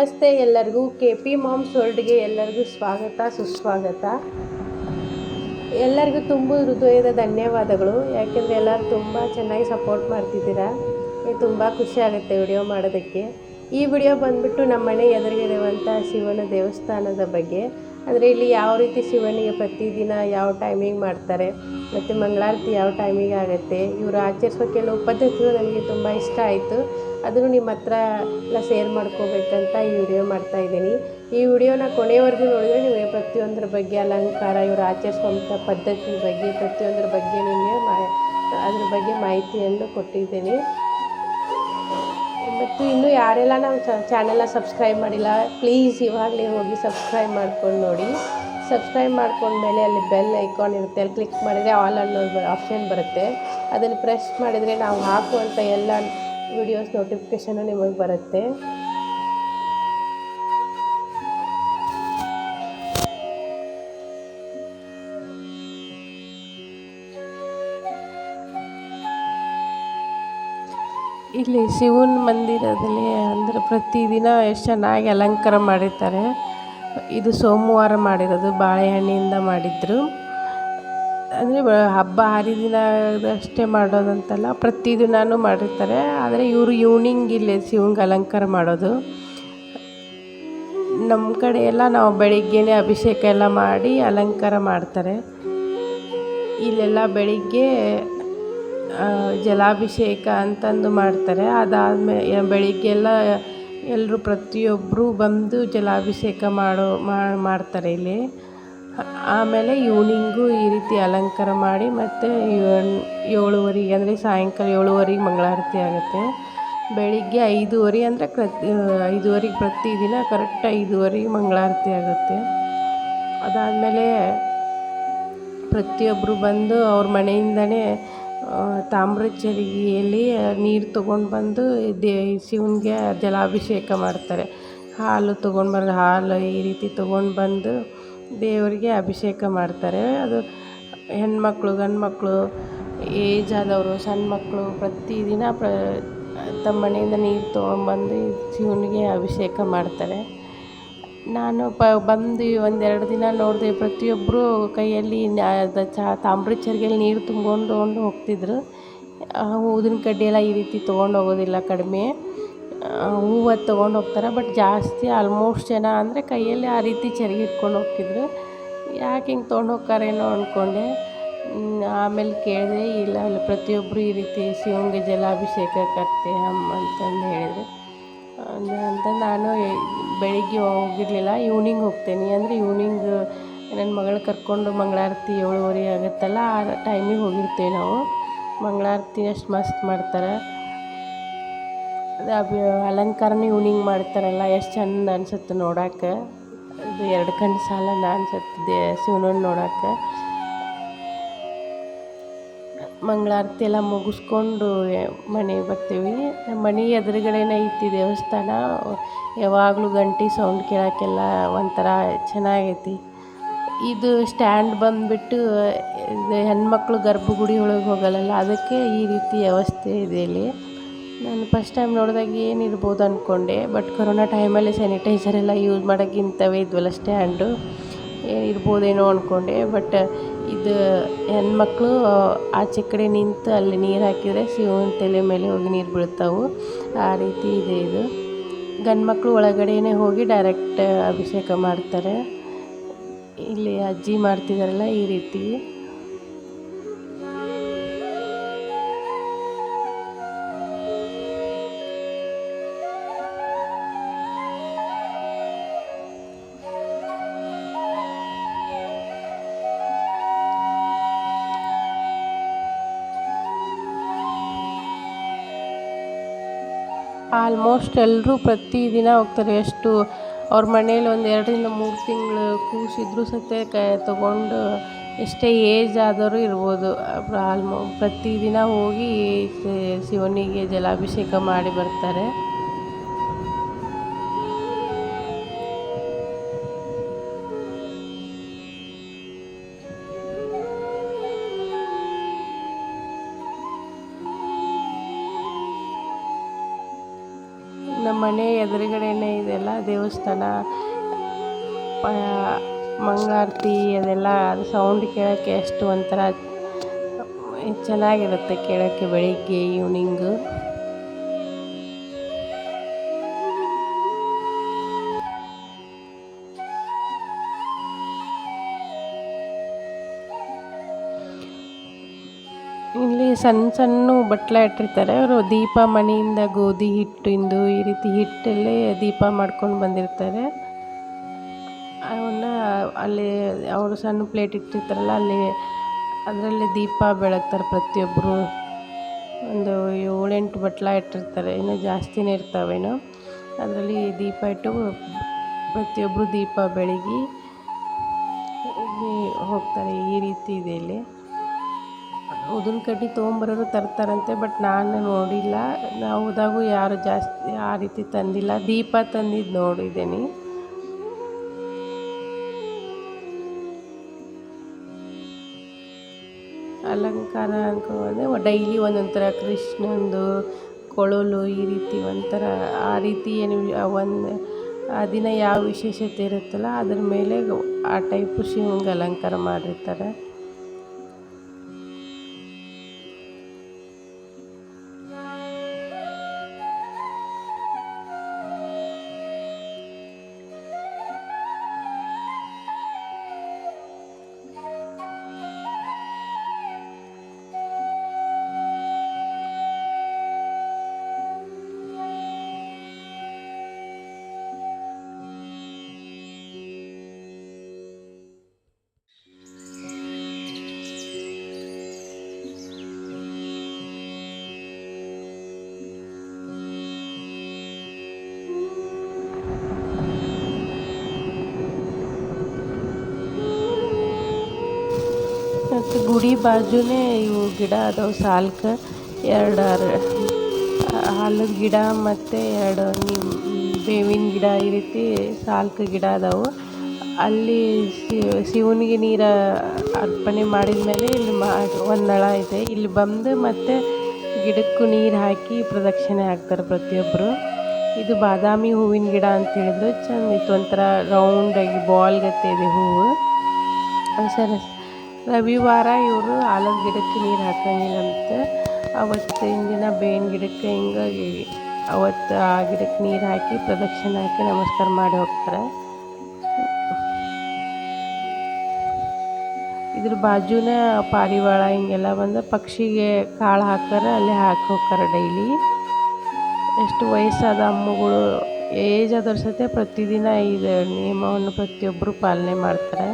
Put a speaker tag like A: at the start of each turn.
A: ನಮಸ್ತೆ ಎಲ್ಲರಿಗೂ. K P moms ವರ್ಲ್ಡ್ಗೆ ಎಲ್ಲರಿಗೂ ಸ್ವಾಗತ, ಸುಸ್ವಾಗತ. ಎಲ್ಲರಿಗೂ ತುಂಬ ಹೃದಯದ ಧನ್ಯವಾದಗಳು. ಯಾಕೆಂದರೆ ಎಲ್ಲರೂ ತುಂಬ ಚೆನ್ನಾಗಿ ಸಪೋರ್ಟ್ ಮಾಡ್ತಿದ್ದೀರಾ. ತುಂಬ ಖುಷಿ ಆಗುತ್ತೆ ವಿಡಿಯೋ ಮಾಡೋದಕ್ಕೆ. ಈ ವಿಡಿಯೋ ಬಂದುಬಿಟ್ಟು ನಮ್ಮ ಮನೆ ಎದುರಿಗೆ ಇರುವಂಥ ಶಿವನ ದೇವಸ್ಥಾನದ ಬಗ್ಗೆ. ಅಂದರೆ ಇಲ್ಲಿ ಯಾವ ರೀತಿ ಶಿವನಿಗೆ ಪ್ರತಿದಿನ ಯಾವ ಟೈಮಿಂಗ್ ಮಾಡ್ತಾರೆ, ಮತ್ತು ಮಂಗಳಾರತಿ ಯಾವ ಟೈಮಿಗೆ ಆಗುತ್ತೆ, ಇವರು ಆಚರಿಸೋ ಕೆಲವು ಪದ್ಧತಿಗಳು ನನಗೆ ತುಂಬ ಇಷ್ಟ ಆಯಿತು. ಅದನ್ನು ನಿಮ್ಮ ಹತ್ರ ಎಲ್ಲ ಶೇರ್ ಮಾಡ್ಕೋಬೇಕಂತ ಈ ವಿಡಿಯೋ ಮಾಡ್ತಾ ಇದ್ದೀನಿ. ಈ ವಿಡಿಯೋನ ಕೊನೆಯವರೆಗೂ ನೋಡಿದರೆ ನಿಮಗೆ ಪ್ರತಿಯೊಂದರ ಬಗ್ಗೆ ಅಲಂಕಾರ, ಇವರು ಆಚರಿಸುವಂಥ ಪದ್ಧತಿ ಬಗ್ಗೆ, ಪ್ರತಿಯೊಂದರ ಬಗ್ಗೆ ನಿಮಗೆ ಮಾ ಅದ್ರ ಬಗ್ಗೆ ಮಾಹಿತಿಯನ್ನು ಕೊಟ್ಟಿದ್ದೀನಿ. ಮತ್ತು ಇನ್ನೂ ಯಾರೆಲ್ಲ ನಮ್ಮ ಚಾನೆಲ್ನ ಸಬ್ಸ್ಕ್ರೈಬ್ ಮಾಡಿಲ್ಲ, ಪ್ಲೀಸ್ ಇವಾಗಲೇ ಹೋಗಿ ಸಬ್ಸ್ಕ್ರೈಬ್ ಮಾಡ್ಕೊಂಡು ನೋಡಿ. ಸಬ್ಸ್ಕ್ರೈಬ್ ಮಾಡ್ಕೊಂಡ್ಮೇಲೆ ಅಲ್ಲಿ ಬೆಲ್ ಐಕಾನ್ ಇರುತ್ತೆ, ಅಲ್ಲಿ ಕ್ಲಿಕ್ ಮಾಡಿದರೆ ಆಲ್ ಅನ್ನೋದು ಆಪ್ಷನ್ ಬರುತ್ತೆ. ಅದನ್ನು ಪ್ರೆಸ್ ಮಾಡಿದರೆ ನಾವು ಹಾಕುವಂಥ ಎಲ್ಲ ವಿಡಿಯೋಸ್, ನೋಟಿಫಿಕೇಷನು ನಿಮಗೆ ಬರುತ್ತೆ. ಇಲ್ಲಿ ಶಿವನ ಮಂದಿರದಲ್ಲಿ ಅಂದರೆ ಪ್ರತಿದಿನ ಎಷ್ಟು ಚೆನ್ನಾಗಿ ಅಲಂಕಾರ ಮಾಡಿರ್ತಾರೆ. ಇದು ಸೋಮವಾರ ಮಾಡಿರೋದು, ಬಾಳೆಹಣ್ಣಿಂದ ಮಾಡಿದ್ರು. ಅಂದರೆ ಹಬ್ಬ ಹರಿದಿನ ಅಷ್ಟೇ ಮಾಡೋದಂತಲ್ಲ ಪ್ರತಿದಿನವೂ ಮಾಡಿರ್ತಾರೆ. ಆದರೆ ಇವರು ಈವ್ನಿಂಗ್ ಇಲ್ಲಿ ಶಿವಂಗೆ ಅಲಂಕಾರ ಮಾಡೋದು. ನಮ್ಮ ಕಡೆ ಎಲ್ಲ ನಾವು ಬೆಳಿಗ್ಗೆನೇ ಅಭಿಷೇಕ ಎಲ್ಲ ಮಾಡಿ ಅಲಂಕಾರ ಮಾಡ್ತಾರೆ. ಇಲ್ಲೆಲ್ಲ ಬೆಳಿಗ್ಗೆ ಜಲಾಭಿಷೇಕ ಅಂತಂದು ಮಾಡ್ತಾರೆ. ಅದಾದಮೇಲೆ ಬೆಳಿಗ್ಗೆಲ್ಲ ಎಲ್ಲರೂ ಪ್ರತಿಯೊಬ್ಬರು ಬಂದು ಜಲಾಭಿಷೇಕ ಮಾಡೋ ಮಾಡ್ತಾರೆ ಇಲ್ಲಿ. ಆಮೇಲೆ ಈವ್ನಿಂಗು ಈ ರೀತಿ ಅಲಂಕಾರ ಮಾಡಿ ಮತ್ತು ಏಳುವರೆಗೆ ಅಂದರೆ ಸಾಯಂಕಾಲ ಏಳುವರೆಗೆ ಮಂಗಳಾರತಿ ಆಗುತ್ತೆ. ಬೆಳಿಗ್ಗೆ ಐದೂವರೆ ಅಂದರೆ ಪ್ರತಿ ಐದೂವರೆಗೆ ಪ್ರತಿದಿನ ಕರೆಕ್ಟ್ ಐದೂವರೆಗೆ ಮಂಗಳಾರತಿ ಆಗುತ್ತೆ. ಅದಾದಮೇಲೆ ಪ್ರತಿಯೊಬ್ಬರು ಬಂದು ಅವ್ರ ಮನೆಯಿಂದನೇ ತಾಮ್ರದ ಜರಿಗೆಯಲ್ಲಿ ನೀರು ತೊಗೊಂಡು ಬಂದು ದೇ, ಶಿವನಿಗೆ ಜಲಾಭಿಷೇಕ ಮಾಡ್ತಾರೆ. ಹಾಲು ತೊಗೊಂಡು ಬರೋದು ಹಾಲು ಈ ರೀತಿ ತೊಗೊಂಡು ಬಂದು ದೇವರಿಗೆ ಅಭಿಷೇಕ ಮಾಡ್ತಾರೆ. ಅದು ಹೆಣ್ಮಕ್ಳು ಗಂಡು ಮಕ್ಕಳು ಏಜ್ ಆದವರು ಸಣ್ಣ ಮಕ್ಕಳು ಪ್ರತಿದಿನ ಪ್ರ ತಮ್ಮ ಮನೆಯಿಂದ ನೀರು ತೊಗೊಂಬಂದು ಶಿವನಿಗೆ ಅಭಿಷೇಕ ಮಾಡ್ತಾರೆ. ನಾನು ಪ ಬಂದು ಒಂದೆರಡು ದಿನ ನೋಡಿದೆ ಪ್ರತಿಯೊಬ್ಬರು ಕೈಯಲ್ಲಿ ಚ, ತಾಮ್ರದ ಚರ್ಗೆಯಲ್ಲಿ ನೀರು ತುಂಬ್ಕೊಂಡು ಕೊಂಡು ಹೋಗ್ತಿದ್ರು. ಊದಿನ ಕಡ್ಡಿ ಎಲ್ಲ ಈ ರೀತಿ ತೊಗೊಂಡು ಹೋಗೋದಿಲ್ಲ ಕಡಿಮೆ. ಹೂವು ತೊಗೊಂಡು ಹೋಗ್ತಾರೆ, ಬಟ್ ಜಾಸ್ತಿ ಆಲ್ಮೋಸ್ಟ್ ಜನ ಅಂದರೆ ಕೈಯಲ್ಲಿ ಆ ರೀತಿ ಚರ್ಗೆ ಇಟ್ಕೊಂಡು ಹೋಗ್ತಿದ್ರು. ಯಾಕೆ ಹಿಂಗೆ ತೊಗೊಂಡು ಹೋಗ್ತಾರೇನೋ ಅಂದ್ಕೊಂಡೆ ಆಮೇಲೆ ಕೇಳಿದೆ, ಇಲ್ಲ ಇಲ್ಲ ಪ್ರತಿಯೊಬ್ಬರು ಈ ರೀತಿ ಶಿವಂಗೆ ಜಲಾಭಿಷೇಕ ಕರ್ತೆ ಅಮ್ಮ ಅಂತಂದು ಹೇಳಿದ್ರು. ಅಂತ ನಾನು ಬೆಳಿಗ್ಗೆ ಹೋಗಿರಲಿಲ್ಲ ಈವ್ನಿಂಗ್ ಹೋಗ್ತೇನೆ. ಅಂದರೆ ಈವ್ನಿಂಗ್ ನನ್ನ ಮಗಳು ಕರ್ಕೊಂಡು ಮಂಗಳಾರತಿ ಏಳುವರೆ ಆಗುತ್ತಲ್ಲ, ಆ ಟೈಮಿಗೆ ಹೋಗಿರ್ತೀವಿ ನಾವು. ಮಂಗಳಾರತಿ ಅಷ್ಟು ಮಸ್ತ್ ಮಾಡ್ತಾರೆ. ಅದು ಅಲಂಕಾರನ ಇವ್ನಿಂಗ್ ಮಾಡ್ತಾರಲ್ಲ, ಎಷ್ಟು ಚಂದ ಅನ್ಸುತ್ತೆ ನೋಡೋಕೆ. ಅದು ಎರಡು ಕಣ್ಣು ಸಾಲಲ್ಲ ಅನ್ಸುತ್ತೆ ಶಿವನನ್ನ ನೋಡಕ್ಕೆ ಮಂಗಳಾರತಿ ಎಲ್ಲ ಮುಗಿಸ್ಕೊಂಡು ಮನೆಗೆ ಬರ್ತೀವಿ. ಮನೆ ಎದುರುಗಡೆನೇ ಐತಿ ದೇವಸ್ಥಾನ. ಯಾವಾಗಲೂ ಗಂಟೆ ಸೌಂಡ್ ಕೇಳೋಕ್ಕೆಲ್ಲ ಒಂಥರ ಚೆನ್ನಾಗೈತಿ. ಇದು ಸ್ಟ್ಯಾಂಡ್ ಬಂದುಬಿಟ್ಟು ಇದು ಹೆಣ್ಮಕ್ಳು ಗರ್ಭಗುಡಿ ಒಳಗೆ ಹೋಗಲ್ಲಲ್ಲ, ಅದಕ್ಕೆ ಈ ರೀತಿ ವ್ಯವಸ್ಥೆ ಇದೆ ಇಲ್ಲಿ. ನಾನು ಫಸ್ಟ್ ಟೈಮ್ ನೋಡಿದಾಗ ಏನಿರ್ಬೋದು ಅಂದ್ಕೊಂಡೆ ಬಟ್ ಕೊರೋನಾ ಟೈಮಲ್ಲಿ ಸ್ಯಾನಿಟೈಸರ್ ಎಲ್ಲ ಯೂಸ್ ಮಾಡೋಕ್ಕಿಂತವೇ ಇದ್ವಲ್ಲ ಸ್ಟ್ಯಾಂಡು ಏನಿರ್ಬೋದೇನೋ ಅಂದ್ಕೊಂಡೆ ಬಟ್ ಇದು ಹೆಣ್ಮಕ್ಳು ಆಚೆ ಕಡೆ ನಿಂತು ಅಲ್ಲಿ ನೀರು ಹಾಕಿದರೆ ಶಿವನ ತಲೆ ಮೇಲೆ ಹೋಗಿ ನೀರು ಬೀಳ್ತಾವೆ. ಆ ರೀತಿ ಇದೆ ಇದು. ಗಂಡು ಮಕ್ಕಳು ಒಳಗಡೆನೇ ಹೋಗಿ ಡೈರೆಕ್ಟ್ ಅಭಿಷೇಕ ಮಾಡ್ತಾರೆ. ಇಲ್ಲಿ ಅಜ್ಜಿ ಮಾಡ್ತಿದ್ದಾರಲ್ಲ ಈ ರೀತಿ. ಆಲ್ಮೋಸ್ಟ್ ಎಲ್ಲರೂ ಪ್ರತಿದಿನ ಹೋಗ್ತಾರೆ. ಎಷ್ಟು ಅವ್ರ ಮನೇಲಿ ಒಂದು ಎರಡರಿಂದ ಮೂರು ತಿಂಗಳು ಕೂಸಿದ್ರು ಸತೆ ಕ, ತೊಗೊಂಡು ಎಷ್ಟೇ ಏಜ್ ಆದವರು ಇರ್ಬೋದು. ಆಲ್ಮೋ, ಪ್ರತಿದಿನ ಹೋಗಿ ಶಿವನಿಗೆ ಜಲಾಭಿಷೇಕ ಮಾಡಿ ಬರ್ತಾರೆ. ಮನೆ ಎದುರುಗಡೆನೇ ಇದೆಲ್ಲ ದೇವಸ್ಥಾನ ಮಂಗಳಾರತಿ ಅದೆಲ್ಲ ಅದು ಸೌಂಡ್ ಕೇಳೋಕ್ಕೆ ಅಷ್ಟು ಒಂಥರ, ಚೆನ್ನಾಗಿರುತ್ತೆ ಕೇಳೋಕ್ಕೆ ಬೆಳಿಗ್ಗೆ ಈವ್ನಿಂಗು ಇಲ್ಲಿ ಸಣ್ಣ ಸಣ್ಣ ಬಟ್ಲ ಇಟ್ಟಿರ್ತಾರೆ. ಅವರು ದೀಪ ಮಣಿಯಿಂದ ಗೋಧಿ ಹಿಟ್ಟಿಂದು ಈ ರೀತಿ ಹಿಟ್ಟಲ್ಲೇ ದೀಪ ಮಾಡ್ಕೊಂಡು ಬಂದಿರ್ತಾರೆ. ಅವನ್ನ ಅಲ್ಲಿ ಅವರು ಸಣ್ಣ ಪ್ಲೇಟ್ ಇಟ್ಟಿರ್ತಾರಲ್ಲ, ಅಲ್ಲಿ ಅದರಲ್ಲಿ ದೀಪ ಬೆಳಗ್ತಾರೆ ಪ್ರತಿಯೊಬ್ಬರು ಒಂದು ಏಳೆಂಟು ಬಟ್ಲ ಇಟ್ಟಿರ್ತಾರೆ, ಇನ್ನು ಜಾಸ್ತಿನೇ ಇರ್ತಾವೇನೋ ಅದರಲ್ಲಿ ದೀಪ ಇಟ್ಟು ಪ್ರತಿಯೊಬ್ಬರು ದೀಪ ಬೆಳಗಿ ಹೋಗ್ತಾರೆ ಈ ರೀತಿ ಇದೆ ಇಲ್ಲಿ. ಊದಿನ ಕಡ್ಡಿ ತೊಗೊಂಬರೋರು ತರ್ತಾರಂತೆ, ಬಟ್ ನಾನು ನೋಡಿಲ್ಲ. ನಾವು ಹೋದಾಗೂ ಯಾರು ಜಾಸ್ತಿ, ಆ ರೀತಿ ತಂದಿಲ್ಲ. ದೀಪ ತಂದಿದ್ದು ನೋಡಿದ್ದೀನಿ. ಅಲಂಕಾರ ಅನ್ಕೊಂಡ್ರೆ ಡೈಲಿ ಒಂದೊಂಥರ ಥರ ಕೃಷ್ಣಂದು ಕೊಳಲು ಈ ರೀತಿ ಒಂಥರ, ಆ ರೀತಿ ಏನು ಒಂದು, ಆ ದಿನ ಯಾವ ವಿಶೇಷತೆ ಇರುತ್ತಲ್ಲ, ಅದ್ರ ಮೇಲೆ ಆ ಟೈಪು ಶಿವಂಗೆ ಅಲಂಕಾರ ಮಾಡಿರ್ತಾರೆ. ಮತ್ತು ಗುಡಿ ಬಾಜುನೇ ಇವು ಗಿಡ ಅದಾವೆ. ಸಾಲ್ಕ ಎರಡು ಆಲದ ಗಿಡ ಮತ್ತು ಎರಡು ನಿಮ್ ಬೇವಿನ ಗಿಡ ಈ ರೀತಿ ಸಾಲ್ಕ ಗಿಡ ಅದಾವು. ಅಲ್ಲಿ ಶಿವನಿಗೆ ನೀರು ಅರ್ಪಣೆ ಮಾಡಿದ ಮೇಲೆ ಇಲ್ಲಿ ಮಾ ಒಂದು ನಳ ಇದೆ ಇಲ್ಲಿ ಬಂದು ಮತ್ತೆ ಗಿಡಕ್ಕೂ ನೀರು ಹಾಕಿ ಪ್ರದಕ್ಷಿಣೆ ಹಾಕ್ತಾರೆ ಪ್ರತಿಯೊಬ್ಬರು ಇದು ಬಾದಾಮಿ ಹೂವಿನ ಗಿಡ ಅಂತ ಹೇಳಿದ್ರು. ಚೆಂದ ಇತ್ತು ಒಂಥರ ರೌಂಡಾಗಿ ಬಾಲ್ ಗತೆ ಇದೆ ಹೂವು. ಸರಿ ರವಿವಾರ ಇವರು ಆಲದ ಗಿಡಕ್ಕೆ ನೀರು ಹಾಕಂಗಿಲ್ಲಂತೆ ಅವತ್ತಿನ ದಿನ ಬೇವಿನ ಗಿಡಕ್ಕೆ ಹಿಂಗಾಗಿ ಅವತ್ತು ಆ ಗಿಡಕ್ಕೆ ನೀರು ಹಾಕಿ ಪ್ರದಕ್ಷಿಣೆ ಹಾಕಿ ನಮಸ್ಕಾರ ಮಾಡಿ ಹೋಗ್ತಾರೆ. ಇದ್ರ ಬಾಜುನೇ ಪಾರಿವಾಳ ಹಿಂಗೆಲ್ಲ ಬಂದು ಪಕ್ಷಿಗೆ ಕಾಳು ಹಾಕ್ತಾರೆ, ಅಲ್ಲಿ ಹಾಕಿ ಹೋಗ್ತಾರೆ ಡೈಲಿ. ಎಷ್ಟು ವಯಸ್ಸಾದ ಅಮ್ಮಗಳು ಏಜ್ ಆದವ್ರ ಸತೆ ಪ್ರತಿದಿನ ಇದು ನಿಯಮವನ್ನು ಪ್ರತಿಯೊಬ್ಬರು ಪಾಲನೆ ಮಾಡ್ತಾರೆ.